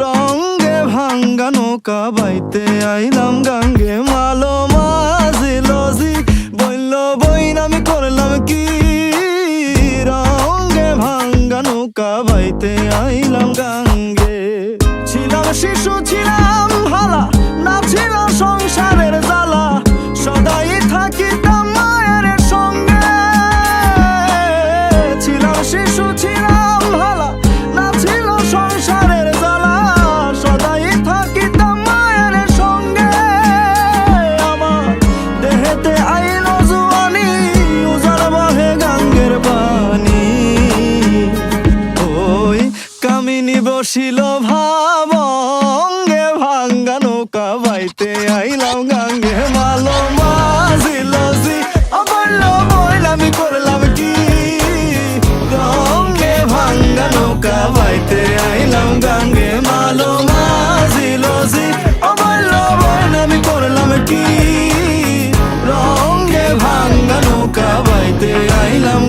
রঙ্গে ভাঙ্গা নৌকা বাইতে আইলাম গাঙ্গে। মালো মাঝি লজি বলল বইন আমি করলাম কি? রঙ্গে ভাঙ্গা নৌকা বাইতে আইলাম গাঙ্গে। ছিলাম শিশু, ছিলাম বসিল ভাবঙ্গে ভাঙ্গা নৌকা বাইতে আইলাম গাঙ্গে। মালো মাঝিল জি বইল আমি করলাম কি? রঙ্গে ভাঙ্গা নৌকা বাইতে আইলাম গাঙ্গে। মালো মাঝিল জি বলল বইল আমি করলাম কি? রঙ্গে ভাঙ্গা নৌকা বাইতে আইলাম